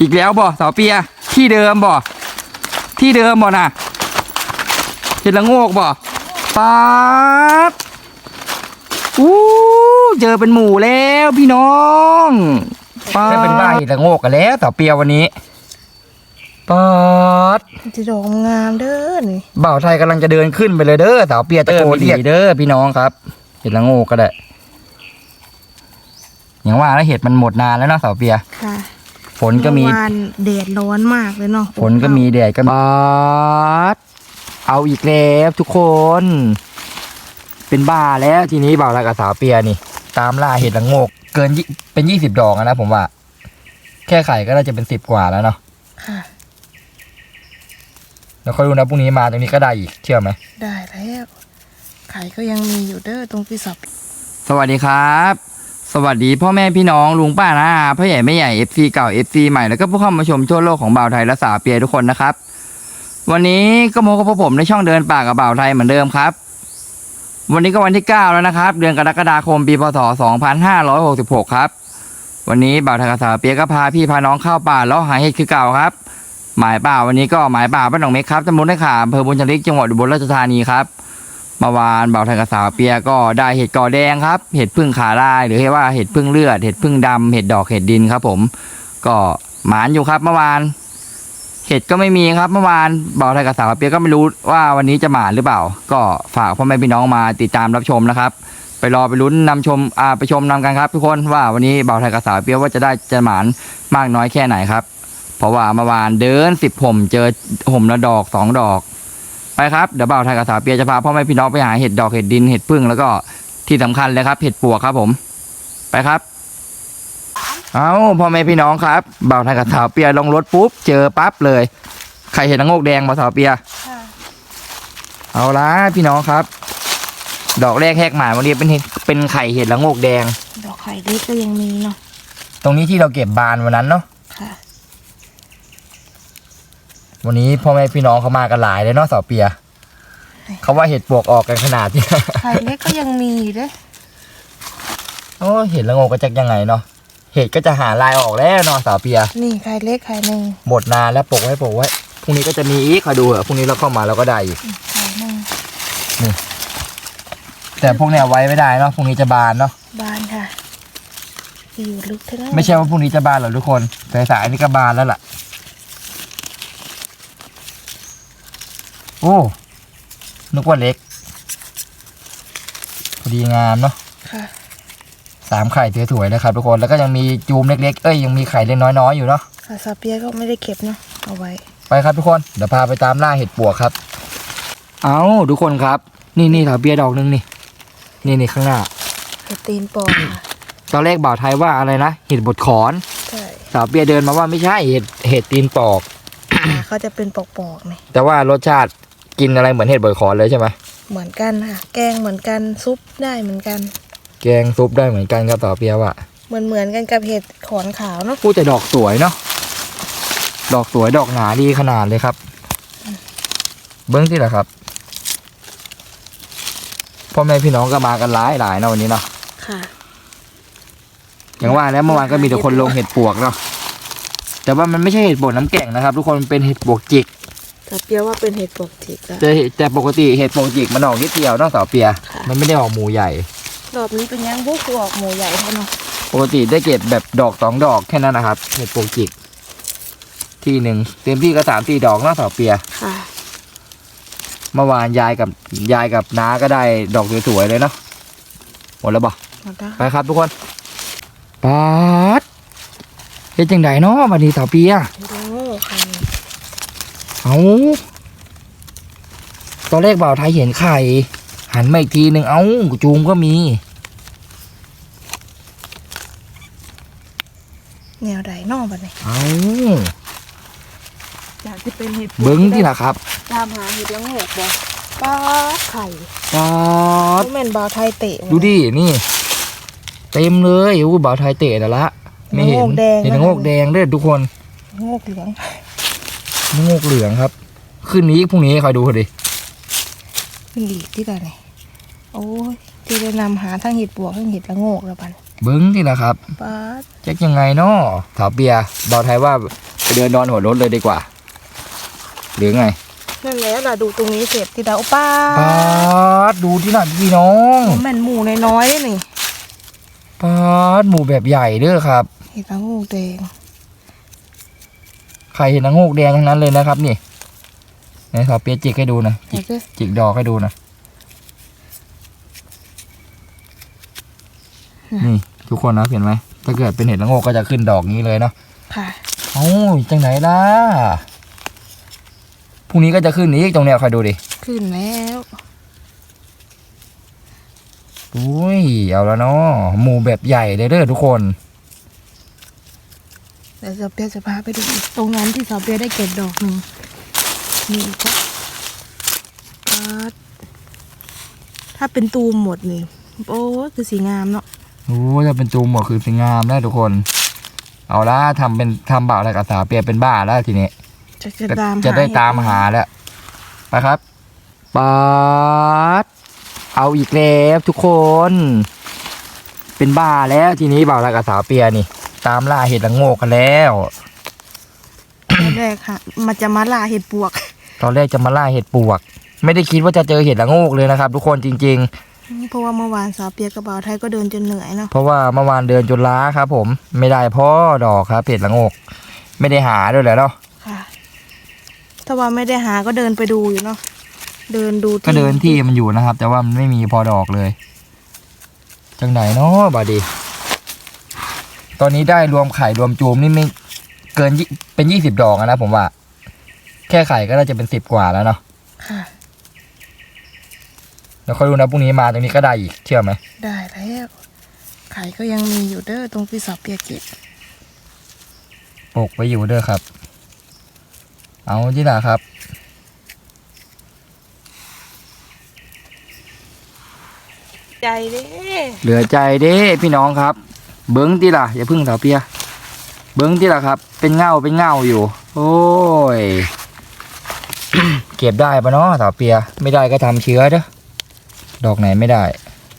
อีกแล้วบ่สาวเปีย ที่เดิมบ่ที่เดิมบ่น่ะเห็ดละโงกบ่ป๊าบอู้เจอเป็นหมู่แล้วพี่น้องป๊าบเป็นใบเห็ดละโงกกันแล้วสาวเปียวันนี้ป๊าดจะดอกงามเด้อนี่บ่าวไทยกำลังจะเดินขึ้นไปเลยเด้อสาวเปียตะโกนเรียกเด้อพี่น้องครับเห็ดละโงกก็ได้อย่างว่าแล้วเห็ดมันหมดนานแล้วเนาะสาวเปียค่ะ ฝนก็มีเอวานแดดร้อนมากเลยเนาะฝนก็มีแดดก็มีบาดเอาอีกแล้วทุกคน เป็นบ้าแล้วทีนี้บ่าวไทยกับสาวเปียนี่ ตามล่าเห็ดละโงก เกินยี่เป็นยี่สิบดอกอะนะผมว่า แค่ไข่ก็น่าจะเป็นสิบกว่าแล้วเนาะค่ะแล้วค่อยดูนะพรุ่งนี้มาตรงนี้ก็ได้อีกเชื่อไหม ได้แล้วไข่ก็ยังมีอยู่เด้อตรงที่สับ สวัสดีครับ สวัสดีพ่อแม่พี่น้องลุงป้าน้าอาพ่อใหญ่แม่ใหญ่ FC เก่า FC ใหม่แล้วก็ผู้เข้ามาชมทั่วโลกของบ่าวไทยและสาวเปียทุกคนนะครับ วันนี้ก็มาพบกับผมในช่องเดินป่ากับบ่าวไทยเหมือนเดิมครับ วันนี้ก็วันที่ 9 แล้วนะครับ เดือนกรกฎาคมปีพศ 2566 ครับ วันนี้บ่าวไทยกับสาวเปียก็พาพี่พาน้องเข้าป่าแล้วหาเห็ดคือเก่าครับ หมายป่าวันนี้ก็หมายป่าบ้านหนองเม็กครับตำบลได้ขาอำเภอบุญชลิกจังหวัดอุบลราชธานีครับ เมื่อวานบ่าวไทยกับสาวเปียก็ได้เห็ดกอแดงครับ เห็ดพึ่งขาลาย หรือเรียกว่าเห็ดพึ่งเลือด เห็ดพึ่งดำเห็ดดอกเห็ดดินครับ ผม ก็หมานอยู่ครับเมื่อวาน เห็ดก็ไม่มีครับเมื่อวานบ่าวไทยกับสาวเปียก็ไม่รู้ว่าวันนี้จะหมานหรือเปล่า ก็ฝากพ่อแม่พี่น้องมาติดตามรับชมนะครับ ไปรอไปลุ้นนำชมอ่าไปชมนำกันครับทุกคนว่าวันนี้บ่าวไทยกับสาวเปียว่าจะได้จะหมานมากน้อยแค่ไหนครับ เพราะว่าเมื่อวานเดินสิบผมเจอห่มละดอกสองดอก ไปครับเดี๋ยวบ่าวไทยกับสาวเปียจะพาพ่อแม่พี่น้องไปหาเห็ดดอกเห็ดดินเห็ดพึ่งแล้วก็ที่สำคัญเลยครับ เห็ดปวกครับผม ไปครับ เอาพ่อแม่พี่น้องครับบ่าวไทยกับสาวเปียลงรถปุ๊บเจอปั๊บเลยใครเห็นนางโงกแดงมาสาวเปียค่ะเอาละพี่น้องครับ ดอกแรกแหกหมายวันนี้เป็นเห็ดเป็นไข่เห็ดละโงกแดง ดอกไข่เล็กก็ยังมีเนาะตรงนี้ที่เราเก็บบานวันนั้นเนาะ ค่ะ วันนี้พ่อแม่พี่น้องเขามากันหลายเลยเนาะสาวเปีย เขาว่าเห็ดปวกออกกันขนาดที่ไข่เล็กก็ยังมีอยู่เด้อโอ้เห็ดละโงกก็จะยังไงเนาะเห็ดก็จะหาลายออกแล้วเนาะสาวเปีย นี่ไข่เล็กไข่หนึ่งหมดนานแล้วปกไว้ปกไว้พรุ่งนี้ก็จะมีอีกคอยดูเหอะพรุ่งนี้เราเข้ามาเราก็ได้อีกไข่หนึ่งแต่พวกเนี้ยไว้ไม่ได้เนาะพรุ่งนี้จะบานเนาะบานค่ะอยู่ลึกเท่านั้นไม่ใช่ว่าพรุ่งนี้จะบานหรอกทุกคนแต่สายๆนี่ก็บานแล้วล่ะ โอ้นึกว่าเล็ก พอดีงามเนาะค่ะสามไข่สวยๆเลยครับทุกคน แล้วก็ยังมีจูมเล็กๆ เอ้ยยังมีไข่เล็กน้อยๆอยู่เนาะค่ะซาเปียก็ไม่ได้เก็บเนาะเอาไว้ ไปครับทุกคน เดี๋ยวพาไปตามล่าเห็ดปวกครับ เอาทุกคนครับ นี่นี่ถาเบียร์ดอกหนึงนี่ นี่นี่ข้างหน้าเห็ดตีนปอกค่ะตอนแรกบ่าวไทยว่าอะไรนะเห็ดบดขอนใช่สาวเบียร์เดินมาว่าไม่ใช่เห็ดเห็ดตีนปอกขาเขาจะเป็นปอกๆนี่แต่ว่ารสชาติ กินอะไรเหมือนเห็ดบดขอนเลยใช่ไหมเหมือนกันค่ะ แกงเหมือนกันซุปได้เหมือนกันแกงซุปได้เหมือนกันครับสาวเบียร์ว่าเหมือนเหมือนกันกับเห็ดขอนขาวเนาะพูดแต่ดอกสวยเนาะดอกสวยดอกหนาดีขนาดเลยครับ เบิ้งที่แหละครับพ่อแม่พี่น้องก็มากันหลายหลายๆเนาะวันนี้เนาะค่ะอย่างว่าแล้วเมื่อวานก็มีแต่คนลงเห็ดปวกเนาะแต่ว่ามันไม่ใช่เห็ดบดน้ำแข็งนะครับ ทุกคนมันเป็นเห็ดปวกจิก ซาเปียว่าเป็นเห็ดปกติจ้ะแต่เห็ดแต่ปกติเห็ดปวกจิกมันออกนิดเดียวเนอกสาวเปีย ค่ะ มันไม่ได้ออกหมูใหญ่ รอบนี้เป็นยังบุกออกหมูใหญ่เท่าเนาะปกติได้เก็บแบบดอกสองดอกแค่นั้นนะครับเห็ดปวกจิกที่หนึ่งเต็มที่ก็สามสี่ดอกเนอกสาวเปีย ค่ะ เมื่อวานยายกับยายกับน้าก็ได้ดอกสวยๆเลยเนาะหมดแล้วบ่หมดแล้วไปครับทุกคนปัดเฮ็ดจังไดเนาะบัดนี้สาวเปียโอ้ค่ะ เอาตอนแรกบ่าวไทยเห็นไข่ หันมาอีกทีหนึ่งเอ้าจูมก็มี แนวใดนอกบัดนี้เอ้าอยากจะเป็นเห็ดเบิ้งที่ล่ะครับ ตามหาเห็ดละโงกบ่ป้าไข่ปัดเขาแม่นบาวไทยเตะดูดิ นี่ เต็มเลยอู้บ่าวไทยเตะแต่ละ ไม่เห็นโงกแดงเห็นโงกแดงด้วยทุกคน โงกเหลือง โงกเหลืองครับ ขึ้นนี้พรุ่งนี้คอยดูดิเป็นหลีกที่กันนี่โอ้ยที่ได้นำหาทั้งเห็ดบวกทั้งเห็ดละโงกแล้วบันเบิ้งที่ล่ะครับป้าดแจ็คยังไงเนาะถาวเปียบ่าวไทยว่าไปเดินนอนหัวรถเลยดีกว่า หรือไงนั่นแหละล่ะดูตรงนี้เสร็จที่ดาวป้าปาดดูที่นั่นพี่น้องแม่นหมูน้อยๆนี่ปาดหมู่แบบใหญ่เด้อครับ เห็ดละงูแดง ใครเห็นนางโงกแดงทั้งนั้นเลยนะครับนี่ไหนสาวเปียจิกให้ดูหนะจิเห็กนก็จิกดอกให้ดูหนะนี่ทุกคนนะเห็นไหมถ้าเกิดเป็นเห็ดละโงกก็จะขึ้นดอกนี้เลยเนาะค่ะเอ้าจังไหนล่ะพรุ่งนี้ก็จะขึ้นอีกตรงเนี้ยคอยดูดิขึ้นแล้วอุ้ยเอาแล้วเนาะหมู่แบบใหญ่เลยเด้อทุกคน เดี๋ยวสาวเปียจะพาไปดูอีกตรงนั้นที่สาวเปียได้เก็บดอกหนึ่งมีอีกครับป๊าดถ้าเป็นตูมหมดนี่โอ้ยคือสีงามเนาะโอ้จะเป็นจูมหมดคือสวยงามนะทุกคน เอาละทำเป็นทำบ่าวอะไรกับสาวเปียเป็นบ้าแล้วทีนี้จะจะตามจะได้เห็ตามหาแล้วไปครับปาดเอาอีกแล้วทุกคน เป็นบ้าแล้วทีนี้บ่าวอะไรกับสาวเปียนี่ ตามล่าเห็ดละโงกกันแล้วแรกค่ะ มันจะมาล่าเห็ดปวก ตอนแรกจะมาล่าเห็ดปวก ไม่ได้คิดว่าจะเจอเห็ดละโงกเลยนะครับ ทุกคนจริงๆเพราะว่าเมื่อวานสาวเปียกระเป๋าไทยก็เดินจนเหนื่อยเนาะเพราะว่าเมื่อวานเดินจนล้าครับ ผม ไม่ได้พ่อดอกครับเห็ดละโงก ไม่ได้หาด้วยแหละเนาะค่ะ ถ้าว่าไม่ได้หาก็เดินไปดูอยู่เนาะ เดินดูก็เดินที่มันอยู่นะครับ แต่ว่ามันไม่มีพอดอกเลย จังไหนเนาะบาดี ตอนนี้ได้รวมไข่รวมจูมนี่ไม่เกินยี่เป็นยี่สิบดอกอะนะผมว่า แค่ไข่ก็น่าจะเป็นสิบกว่าแล้วเนาะค่ะแล้วค่อยดูนะพรุ่งนี้มาตรงนี้ก็ได้อีกเชื่อไหมได้แล้วไข่ก็ยังมีอยู่เด้อตรงที่สาวเปียกเก็บปกไว้อยู่เด้อครับ เอาที่ละครับใจเด้เหลือใจเด้พี่น้องครับ เบิ้งที่ล่ะอย่าพึ่งเถาเปียเบิ้งที่ล่ะครับ เป็นเงาเป็นเงาอยู่ โอ้ยเก็บได้ปะเนาะเถาเปีย ไม่ได้ก็ทำเชื้อเด้อดอกไหนไม่ได้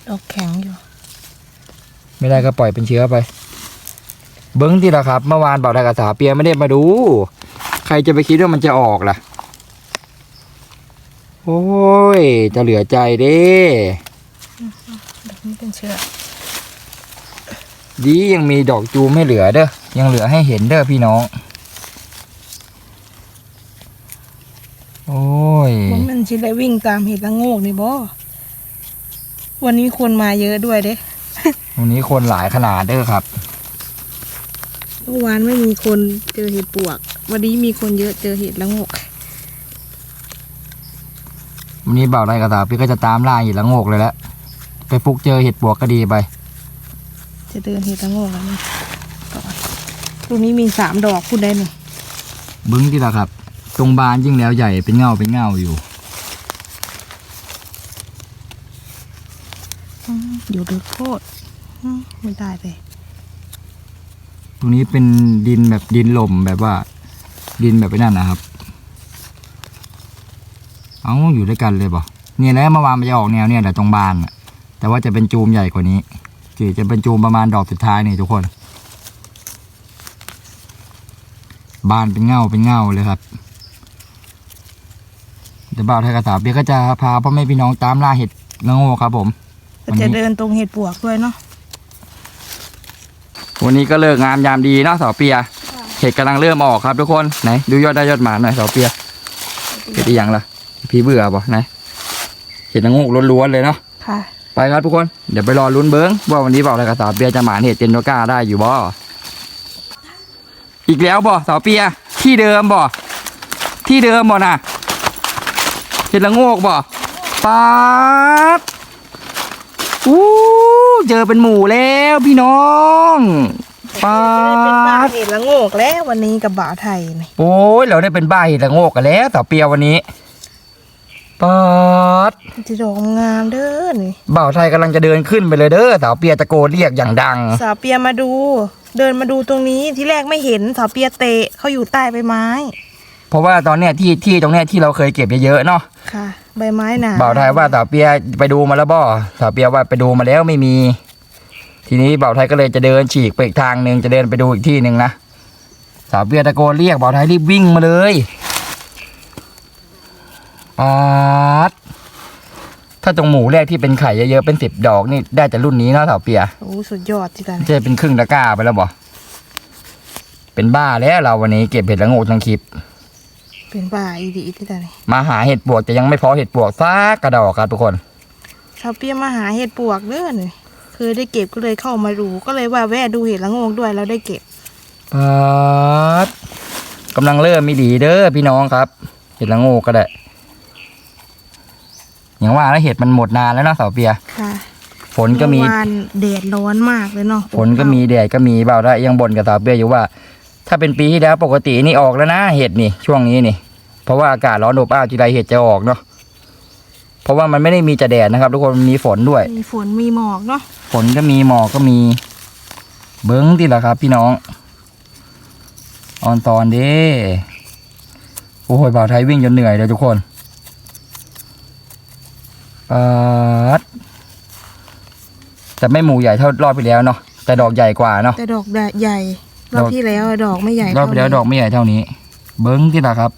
ดอกแข็งอยู่ ไม่ได้ก็ปล่อยเป็นเชื้อไป เบิ้งที่ล่ะครับ เมื่อวานบอกได้กับสาวเปียไม่ได้มาดู ใครจะไปคิดว่ามันจะออกล่ะ โอ้ย จะเหลือใจเด้ดอกนี้เป็นเชือก ดียังมีดอกจูมให้เหลือเด้อยังเหลือให้เห็นเด้อพี่น้อง โอ้ยว่ามันชิได้วิ่งตามเห็ดละโงกนี่บ่วันนี้คนมาเยอะด้วยเด้วันนี้คนหลายขนาดเด้อครับเมื่อวานไม่มีคนเจอเห็ดปวก วันนี้มีคนเยอะเจอเห็ดละโงกวันนี้เบาไรกระตาพี่ก็จะตามล่าเห็ดละโงกเลยละไปฟุกเจอเห็ดปวกก็ดีไป จะเดินเห็ดละโงกแล้วนี่ก่อนตรงนี้มีสามดอกคุณได้หนึ่งบึ้งที่ละครับ ตรงบานยิ่งแล้วใหญ่เป็นเงาเป็นเงาอยู่ อยู่ดึกโคตรอืมไม่ได้เลยตรงนี้เป็นดินแบบดินหล่มแบบว่า ดินแบบไอ้นั่นนะครับ เอาอยู่ด้วยกันเลยบ่เนี่ยแหละเมื่อวานมันจะออกแนวเนี่ยแหละตรงบานน่ะแต่ว่าจะเป็นจูมใหญ่กว่านี้ จีจะเป็นจูมประมาณดอกสุดท้ายนี่ทุกคน บานเป็นเงาเป็นเงาเลยครับเดี๋ยวบ่าวไทยกระสาเปียกก็จะพาพ่อแม่พี่น้องตามล่าเห็ดละโงกครับผม ก็จะเดินตรงเห็ดปวกด้วยเนาะวันนี้ก็เลิกงามยามดีเนาะเสาเปีย เห็ดกำลังเริ่มออกครับทุกคนไหนดูยอดได้ยอดหมาหน่อยเสาเปียเห็ดอีหยังล่ะพี่เบื่อป่ะไหนเห็ดนางงูล้วนๆเลยเนาะค่ะ ไปครับทุกคน เดี๋ยวไปรอลุ้นเบิ้งว่าวันนี้บอกอะไรกับเสาเปียจะหมานเห็ดเจนโนก้าได้อยู่บ่อีกแล้วบ่เสาเปีย ที่เดิมบ่ที่เดิมบ่น่ะเห็ดละโงกบ่ป๊าดอู้เจอเป็นหมู่แล้วพี่น้องป๊าเป็นบ้าดเห็ดละโงกแล้ววันนี้กับบ่าวไทยนี่โอ้ยเราได้เป็นบ้าเห็ดละโงกกันแล้วต่อเปียวันนี้ ป๊าดจะดอกงามเด้อนี่บ่าวไทยกำลังจะเดินขึ้นไปเลยเด้อสาวเปียตะโกนเรียกอย่างดัง สาวเปียมาดู เดินมาดูตรงนี้ที่แรกไม่เห็นสาวเปียเตะเขาอยู่ใต้ใบไม้ เพราะว่าตอนเนี้ยที่ที่ตรงเนี้ยที่เราเคยเก็บเยอะๆเนาะค่ะ ใบไม้หนาบ่าวไทยว่าสาวเปียไปดูมาแล้วบ่สาวเปียว่าไปดูมาแล้วไม่มี ทีนี้บ่าวไทยก็เลยจะเดินฉีกไปอีกทางหนึ่งจะเดินไปดูอีกที่หนึ่งนะสาวเบียร์ตะโกนเรียกบ่าวไทยรีบวิ่งมาเลย ปาดถ้าตรงหมูแรกที่เป็นไข่เยอะๆเป็นสิบดอกนี่ได้แต่รุ่นนี้เนาะสาวเปียโอ้สุดยอดจิตาจะเป็นครึ่งตะกร้าไปแล้วบ่เป็นบ้าแล้วเราวันนี้เก็บเห็ดละโงกทั้งคลิป เป็นป่าอีดีที่ตาเนี่ยมาหาเห็ดปวกแต่ยังไม่พอเห็ดปวกซักกระดอกครับทุกคนชาวเปียมาหาเห็ดปวกเด้อนี่เคยได้เก็บก็เลยเข้ามาดูก็เลยว่าแวะดูเห็ดละโงกด้วยแล้วได้เก็บปาดกำลังเริ่มมีดีเด้อพี่น้องครับ เห็ดละโงกก็ได้ อย่างว่าแล้วเห็ดมันหมดนานแล้วเนาะสาวเปียค่ะฝนก็มีเอวานแดดร้อนมากเลยเนาะฝนก็มีแดดก็มีเบาได้ยังบ่นกับสาวเปียอยู่ว่า ถ้าเป็นปีที่แล้วปกตินี่ออกแล้วนะเห็ดนี่ช่วงนี้นี่ เพราะว่าอากาศร้อนอบอ้าวทีไรเห็ดจะออกเนาะเพราะว่ามันไม่ได้มีแต่แดดนะครับ ทุกคนมันมีฝนด้วย มีฝนมีหมอกเนาะฝนก็มีหมอกก็มี เบิ้งที่ละครับ พี่น้อง ออนตอนเด้โอ้ยบ่าวไทยวิ่งจนเหนื่อยเลยทุกคน ปัดแต่ไม่หมูใหญ่เท่ารอบที่แล้วเนาะแต่ดอกใหญ่กว่าเนาะ แต่ดอกใหญ่รอบดอก ที่แล้วอะดอกไม่ใหญ่รอบที่แล้วเท่านี้ดอกไม่ใหญ่เท่านี้ เบิ้งที่ละครับ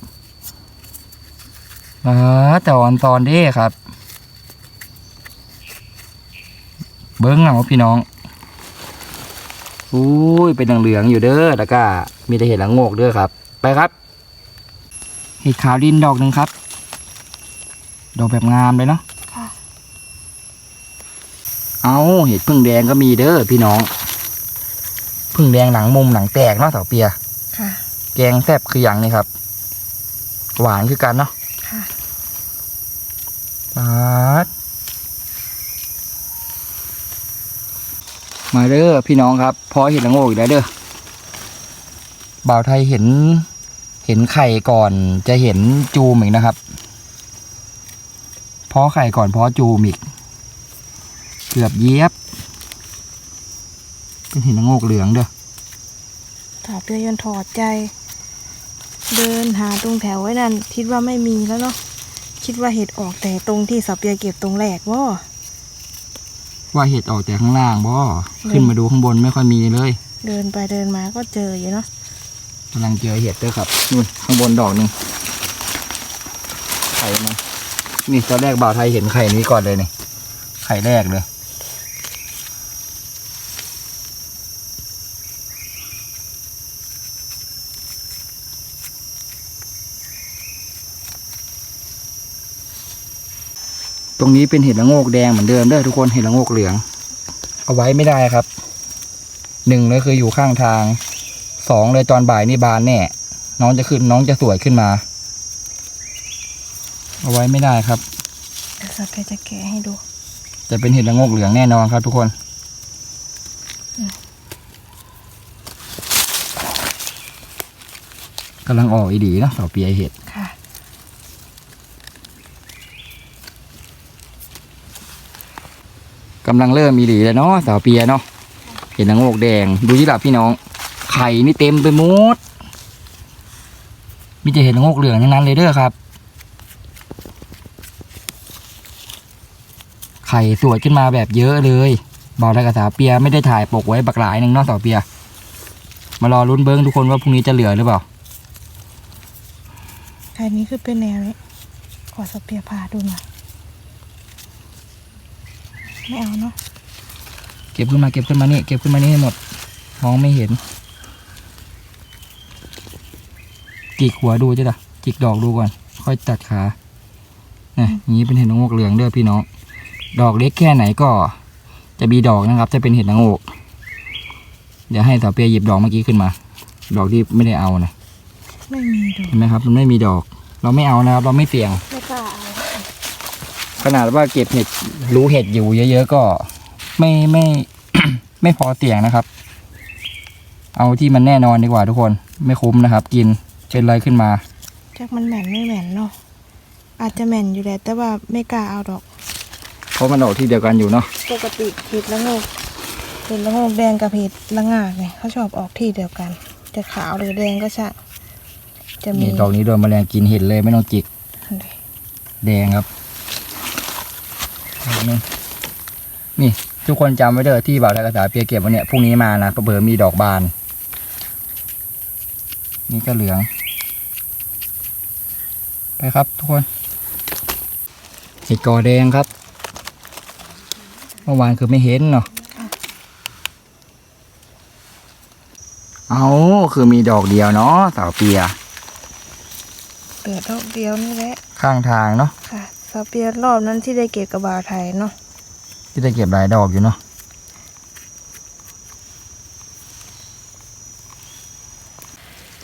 ปัดแต่ออนตอนเด้ครับ เบิ้งเอาพี่น้องอุ้ยเป็นเหลืองๆอยู่เด้อแล้วก็มีแต่เห็ดละโงกเด้อครับ ไปครับ เห็ดขาวดินดอกหนึ่งครับ ดอกแบบงามเลยเนาะค่ะ เอาเห็ดพึ่งแดงก็มีเด้อพี่น้อง พึ่งแดงหนังมุมหนังแตกเนาะเสาเปียค่ะ แกงแซ่บคืออย่างนี้ครับ หวานคือกันเนาะค่ะปาดมาเด้อพี่น้องครับพอเห็ดละโงกอีกแล้วเด้อบ่าวไทยเห็น เห็นไข่ก่อนจะเห็นจูมอีกนะครับเพาะไข่ก่อนเพาะจูมอีก เกือบเย็บเป็นเห็ดละโงกเหลืองเด้อถอดเพื่อยนถอดใจ เดินหาตรงแถวไว้นั่นคิดว่าไม่มีแล้วเนาะคิดว่าเห็ดออกแต่ตรงที่สับเปียเก็บตรงแรกว่าว่าเห็ดออกแต่ข้างล่างบ่ขึ้นมาดูข้างบนไม่ค่อยมีเลย เดินไปเดินมาก็เจออยู่เนาะกำลังเจอเห็ดด้วยครับนู่นข้างบนดอกหนึ่งไข่มานี่ตอนแรกบ่าวไทยเห็นไข่นี้ก่อนเลยนี่ไข่แรกเลย ตรงนี้เป็นเห็ดละโงกแดงเหมือนเดิมเด้อทุกคนเห็ดละโงกเหลือง เอาไว้ไม่ได้ครับหนึ่งเลยคืออยู่ข้างทางสองเลยตอนบ่ายนี่บานแน่น้องจะขึ้นน้องจะสวยขึ้นมา เอาไว้ไม่ได้ครับเดี๋ยวสับเปียจะแกะให้ดู จะเป็นเห็ดละโงกเหลืองแน่นอนครับทุกคนอืมกำลังออกอีดีนะเสาเปียเห็ด ค่ะ กำลังเริ่มอีดีแล้วเนาะสาวเปียเนาะเห็ดละโงกแดง ดูที่หลับพี่น้อง ไข่นี่เต็มไปหมดมีแต่เห็ดละโงกเหลืองทั้งนั้นเลยเด้อครับ ไข่สวยขึ้นมาแบบเยอะเลยบอกได้กับสาวเปียไม่ได้ถ่ายปกไว้บักหลายหนึ่งเนอกสาวเปีย มารอลุ้นเบิ้งทุกคนว่าพรุ่งนี้จะเหลือหรือเปล่าไข่นี้คือเป็นแนวนี้ขอสับเปียพาดูหน่อย ไม่เอาเนาะเก็บขึ้นมาเก็บขึ้นมานี่เก็บขึ้นมานี่ให้หมดมองไม่เห็น จิกหัวดูจ้ะด่ะจิกดอกดูก่อน ค่อยตัดขาเนี่ยอย่างนี้เป็นเห็ดละโงกเหลืองเด้อพี่น้องดอกเล็กแค่ไหนก็ จะมีดอกนะครับ จะเป็นเห็ดละโงกเดี๋ยวให้สาวเปียหยิบดอกเมื่อกี้ขึ้นมา ดอกที่ไม่ได้เอานะไม่มีดูเห็นไหมครับ มันไม่มีดอก เราไม่เอานะครับ เราไม่เสี่ยงไม่กล้าเอา ขนาดว่าเก็บเห็ดรู้เห็ดอยู่เยอะๆก็ไม่ไม่ ไม่พอเสี่ยงนะครับ เอาที่มันแน่นอนดีกว่าทุกคน ไม่คุ้มนะครับ กินเป็นอะไรขึ้นมาจักมันแหม่นไม่แหม่นเนาะอาจจะแหม่นอยู่แหละแต่ว่าไม่กล้าเอาดอก เพราะมันออกที่เดียวกันอยู่เนาะปกติเห็ดละโงกเห็ดละโงกแดงกับเห็ดละงากเนี่ยเขาชอบออกที่เดียวกัน จะขาวหรือแดงก็ช่างจะมีนี่ดอกนี้โดนแมลงกินเห็ดเลยไม่ต้องจิกอันใดแดงครับดอก นึงนี่ทุกคนจำไว้เด้อที่บ่าวไทยกระสาเปียเก็บไว้เนี่ยพรุ่งนี้มานะเผื่อๆมีดอกบาน นี่ก็เหลือง ไปครับทุกคนเห็ดกอแดงครับ เมื่อวานคือไม่เห็นเนาะเอาคือมีดอกเดียวเนาะสาวเปีย เปิดดอกเดียวนี่แหละ ข้างทางเนาะค่ะ สาวเปียรอบนั้นที่ได้เก็บกับบาวไทยเนาะที่ได้เก็บหลายดอกอยู่เนาะ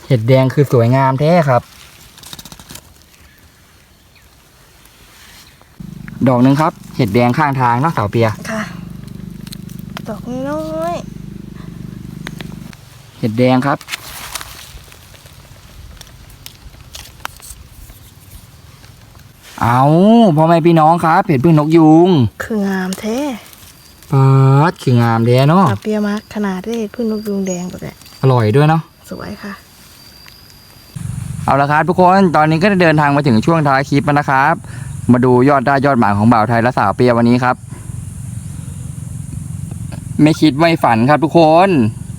เห็ดแดงคือสวยงามแท้ครับ ดอกหนึ่งครับ เห็ดแดงข้างทางเนาะสาวเปียค่ะ ดอกน้อย เห็ดแดงครับ เอาพ่อแม่พี่น้องครับเห็ดพึ่งนกยูงๆคืองามแท้ปัดคืองามแท้เนาะสาวเปียมาขนาดได้พึ่งนกยุงแดงก็ได้อร่อยด้วยเนาะสวยค่ะ เอาละครับทุกคนตอนนี้ก็ได้เดินทางมาถึงช่วงท้ายคลิปแล้วนะครับ มาดูยอดได้ยอดหมายของบ่าวไทยและสาวเปียวันนี้ครับ ไม่คิดไม่ฝันครับทุกคน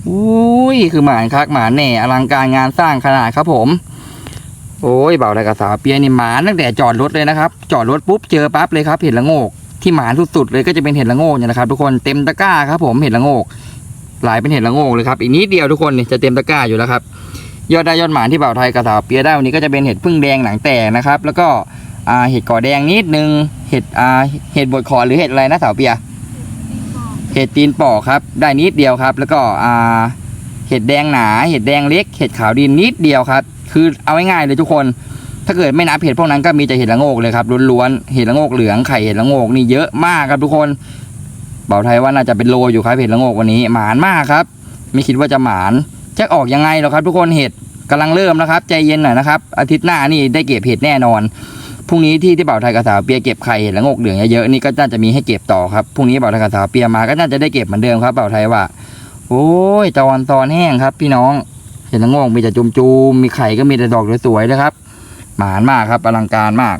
อุ้ยคือหมานคักหมานแหน่อลังการงานสร้างขนาดครับผม โอ้ยเบาวไทยกับสาวเปียนี่หมานตั้งแต่จอดรถเลยนะครับจอดรถปุ๊บเจอปั๊บเลยครับเห็ดละโงกที่หมานสุดๆเลยก็จะเป็นเห็ดละโงกเนี่ยนะครับ ทุกคนเต็มตะกร้าครับ ผมเห็ดละโงกหลายเป็นเห็ดละโงกเลยครับอีกนิดเดียวทุกคนนี่จะเต็มตะกร้าอยู่แล้วครับยอดได้ยอดหมานที่เบาไทยกับสาวเปียได้วันนี้ก็จะเป็นเห็ดพึ่งแดงหนังแตกนะครับ แล้วก็เห็ดก่อแดงนิดนึงเห็ดเห็ดบดคอหรือเห็ดอะไรนะสาวเปียเห็ดตีนปอครับได้นิดเดียวครับ แล้วก็เห็ดแดงหนา เห็ดแดงเล็ก เห็ดขาวดินนิดเดียวครับ คือเอาง่ายๆเลยทุกคน ถ้าเกิดไม่นับเห็ดพวกนั้นก็มีแต่เห็ดละโงกเลยครับล้วนๆเห็ดละโงกเหลืองไข่เห็ดละโงกนี่เยอะมากครับทุกคนบ่าวไทยว่าน่าจะเป็นโลอยู่ครับเห็ดละโงกวันนี้หมานมากครับ ไม่คิดว่าจะหมานจะออกยังไงหรอครับ ทุกคนเห็ดกำลังเริ่มแล้วครับ ใจเย็นหน่อยนะครับอาทิตย์หน้านี่ได้เก็บเห็ดแน่นอนพรุ่งนี้ที่ที่บ่าวไทยกับสาวเปียเก็บไข่เห็ดละโงกเหลืองเยอะๆนี่ก็น่าจะมีให้เก็บต่อครับพรุ่งนี้บ่าวไทยกับสาวเปียมาก็น่าจะได้เก็บเหมือนเดิมครับบ่าวไทยว่าโอ้ยตอนตอนแห้งครับ พี่น้อง เห็ดละโงกมีแต่จุมๆมีไข่ก็มีแต่ดอกสวยๆนะครับ หมานมากครับ อลังการมาก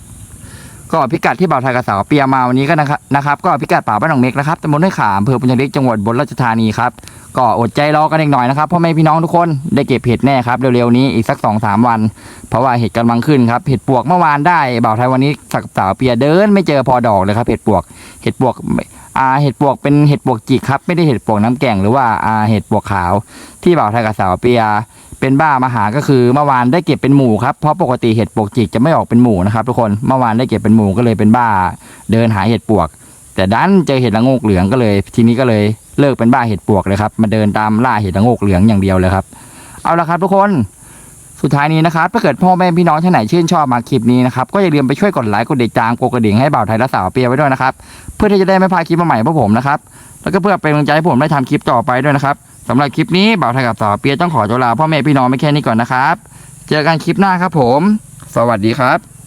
ก็พิกัดที่บ่าวไทยกับสาวเปียมาวันนี้ก็นะครับนะครับ ก็พิกัดป่าบ้านหนองเม็กนะครับตำบลห้วยขามอำเภอปุญญเล็กจังหวัดอุบนราชธานีครับ ก็อดใจรอกันอีกหน่อยนะครับพ่อแม่พี่น้องทุกคนได้เก็บเห็ดแน่ครับเร็วๆนี้อีกสักสองสามวัน เพราะว่าเห็ดกำลังขึ้นครับเห็ดปวกเมื่อวานได้บ่าวไทยวันนี้สักสาวเปียเดิน ไม่เจอพอดอกเลยครับเห็ดปวกเห็ดปวกอ่าเห็ดปวกเป็นเห็ดปวกจิกครับ ไม่ได้เห็ดปวกน้ำแกงหรือว่าอ่าเห็ดปวกขาว ที่บ่าวไทยกับสาวเปีย เป็นบ้ามาหาก็คือเมื่อวานได้เก็บเป็นหมู่ครับเพราะปกติเห็ดปวกจิกจะไม่ออกเป็นหมู่นะครับทุกคนเมื่อวานได้เก็บเป็นหมู่ก็เลยเป็นบ้า เดินหาเห็ดปวก แต่ดันเจอเห็ดละโงกเหลืองก็เลย ทีนี้ก็เลยเลิกเป็นบ้าเห็ดปวกเลยครับมาเดินตามล่าเห็ดละโงกเหลืองอย่างเดียวเลยครับ เอาละครับทุกคน สุดท้ายนี้นะครับถ้าเกิดพ่อแม่พี่น้องท่านไหนชื่นชอบมาคลิปนี้นะครับก็อย่าลืมไปช่วยกดไลค์กดติดตามกดกระดิ่งให้บ่าวไทยและสาวเปียไว้ด้วยนะครับเพื่อที่จะได้ไม่พลาดคลิปใหม่ๆพวกผมนะครับแล้วก็เพื่อเป็นกำลังใจให้ผมได้ทำคลิปต่อไปด้วยนะครับสำหรับคลิปนี้บ่าวไทยกับสาวเปียต้องขอตัวลาพ่อแม่พี่น้องไม่แค่นี้ก่อนนะครับ เจอกันคลิปหน้าครับผม สวัสดีครับ